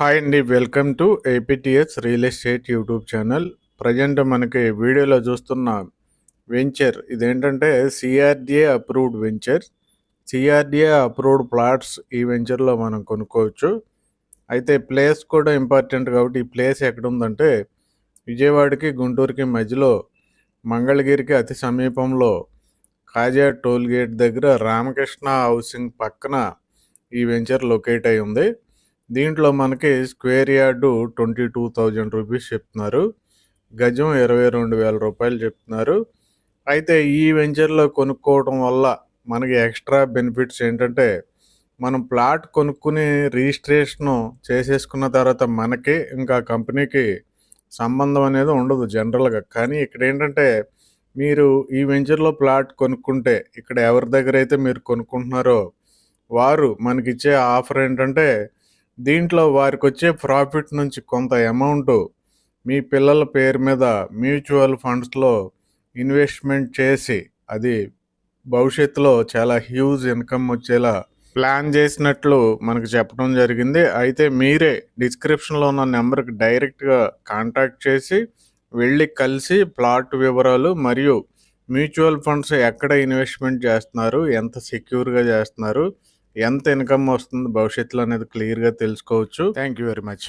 Hi అండి welcome to APTS real estate YouTube channel present మనకి వీడియోలో చూస్తున్న వెంచర్ ఇదేంటంటే CRDA approved venture CRDA approved plots ఈ వెంచర్లో మనం కొనుక్కోవచ్చు. అయితే ప్లేస్ కూడా ఇంపార్టెంట్ కాబట్టి ఈ ప్లేస్ ఎక్కడ ఉందంటే విజయవాడకి గుంటూరుకి మధ్యలో మంగళగిరికి అతి సమీపంలో కాజా టోల్ గేట్ దగ్గర రామకృష్ణ హౌసింగ్ పక్కన ఈ వెంచర్ లొకేట్ అయి ఉంది. దీంట్లో మనకి square yard twenty two thousand rupees చెప్తున్నారు. గజం ఇరవై రెండు వేల రూపాయలు చెప్తున్నారు. అయితే ఈ వెంచర్లో కొనుక్కోవడం వల్ల మనకి ఎక్స్ట్రా బెనిఫిట్స్ ఏంటంటే మనం ప్లాట్ కొనుక్కుని రిజిస్ట్రేషను చేసేసుకున్న తర్వాత మనకి ఇంకా కంపెనీకి సంబంధం అనేది ఉండదు జనరల్గా. కానీ ఇక్కడ ఏంటంటే మీరు ఈ వెంచర్లో ప్లాట్ కొనుక్కుంటే ఇక్కడ ఎవరి దగ్గర అయితే మీరు కొనుక్కుంటున్నారో వారు మనకిచ్చే ఆఫర్ ఏంటంటే దీంట్లో వారికి వచ్చే ప్రాఫిట్ నుంచి కొంత అమౌంట్ మీ పిల్లల పేరు మీద మ్యూచువల్ ఫండ్స్లో ఇన్వెస్ట్మెంట్ చేసి అది భవిష్యత్తులో చాలా హ్యూజ్ ఇన్కమ్ వచ్చేలా ప్లాన్ చేసినట్లు మనకు చెప్పడం జరిగింది. అయితే మీరే డిస్క్రిప్షన్లో ఉన్న నెంబర్కి డైరెక్ట్గా కాంటాక్ట్ చేసి వెళ్ళి కలిసి ప్లాట్ వివరాలు మరియు మ్యూచువల్ ఫండ్స్ ఎక్కడ ఇన్వెస్ట్మెంట్ చేస్తున్నారు ఎంత సెక్యూర్గా చేస్తున్నారు ఎంత ఇన్కమ్ వస్తుంది భవిష్యత్తులో అనేది క్లియర్గా తెలుసుకోవచ్చు. Thank you very much.